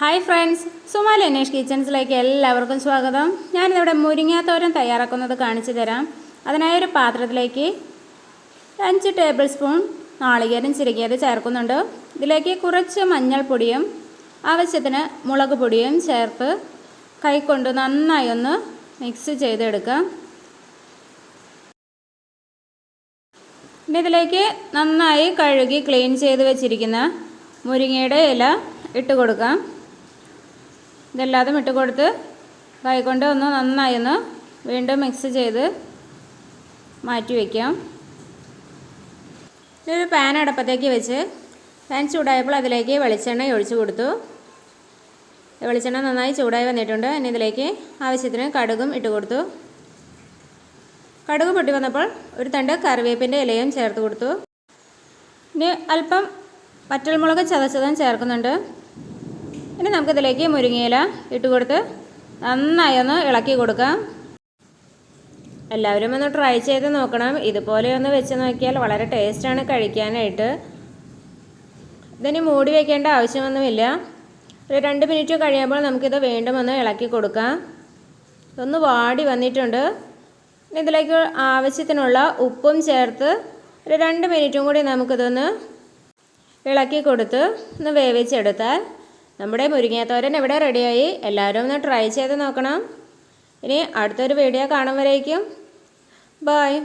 Hi friends Sumali Anesh കിച്ചൺസിലേക്ക് എല്ലാവർക്കും സ്വാഗതം. ഞാനിവിടെ മുരിങ്ങാത്തോരൻ തയ്യാറാക്കുന്നത് കാണിച്ചു തരാം. അതിനായി ഒരു പാത്രത്തിലേക്ക് അഞ്ച് ടേബിൾ സ്പൂൺ നാളികേരം ചിരകിയത് ചേർക്കുന്നുണ്ട്. ഇതിലേക്ക് കുറച്ച് മഞ്ഞൾപ്പൊടിയും ആവശ്യത്തിന് മുളക് പൊടിയും ചേർത്ത് കൈകൊണ്ട് നന്നായി ഒന്ന് മിക്സ് ചെയ്തെടുക്കാം. പിന്നെ ഇതിലേക്ക് നന്നായി കഴുകി ക്ലീൻ ചെയ്ത് വെച്ചിരിക്കുന്ന മുരിങ്ങയുടെ ഇല ഇട്ട് കൊടുക്കാം. ഇതെല്ലാതും ഇട്ട് കൊടുത്ത് കൈകൊണ്ട് ഒന്ന് നന്നായി ഒന്ന് വീണ്ടും മിക്സ് ചെയ്ത് മാറ്റി വയ്ക്കാം ഇതൊരു പാൻ അടപ്പത്തേക്ക് വെച്ച് പാൻ ചൂടായപ്പോൾ അതിലേക്ക് വെളിച്ചെണ്ണ ഒഴിച്ചു കൊടുത്തു. വെളിച്ചെണ്ണ നന്നായി ചൂടായി വന്നിട്ടുണ്ട്. ഇനി ഇതിലേക്ക് ആവശ്യത്തിന് കടുകും ഇട്ട് കൊടുത്തു. കടുക് പൊട്ടി വന്നപ്പോൾ ഒരു തണ്ട് കറിവേപ്പിന്റെ ഇലയും ചേർത്ത് കൊടുത്തു. ഇനി അല്പം വറ്റൽമുളക് ചതച്ചതും ചേർക്കുന്നുണ്ട്. ഇനി നമുക്കിതിലേക്ക് മുരിങ്ങയില ഇട്ട് കൊടുത്ത് നന്നായി ഒന്ന് ഇളക്കി കൊടുക്കാം. എല്ലാവരും ഒന്ന് ട്രൈ ചെയ്ത് നോക്കണം. ഇതുപോലെ ഒന്ന് വെച്ച് നോക്കിയാൽ വളരെ ടേസ്റ്റാണ് കഴിക്കാനായിട്ട്. ഇതിന് മൂടി വയ്ക്കേണ്ട ആവശ്യമൊന്നുമില്ല. ഒരു രണ്ട് മിനിറ്റ് കഴിയുമ്പോൾ നമുക്കിത് വീണ്ടും ഒന്ന് ഇളക്കി കൊടുക്കാം. ഇതൊന്ന് വാടി വന്നിട്ടുണ്ട്. ഇതിലേക്ക് ആവശ്യത്തിനുള്ള ഉപ്പും ചേർത്ത് ഒരു രണ്ട് മിനിറ്റും കൂടി നമുക്കിതൊന്ന് ഇളക്കി കൊടുത്ത് ഒന്ന് വേവിച്ചെടുത്താൽ നമ്മുടെ മുരിങ്ങാത്തോരൻ ഇവിടെ റെഡിയായി എല്ലാവരും ഒന്ന് ട്രൈ ചെയ്ത് നോക്കണം. ഇനി അടുത്തൊരു വീഡിയോ കാണുമ്പോഴേക്കും ബായ്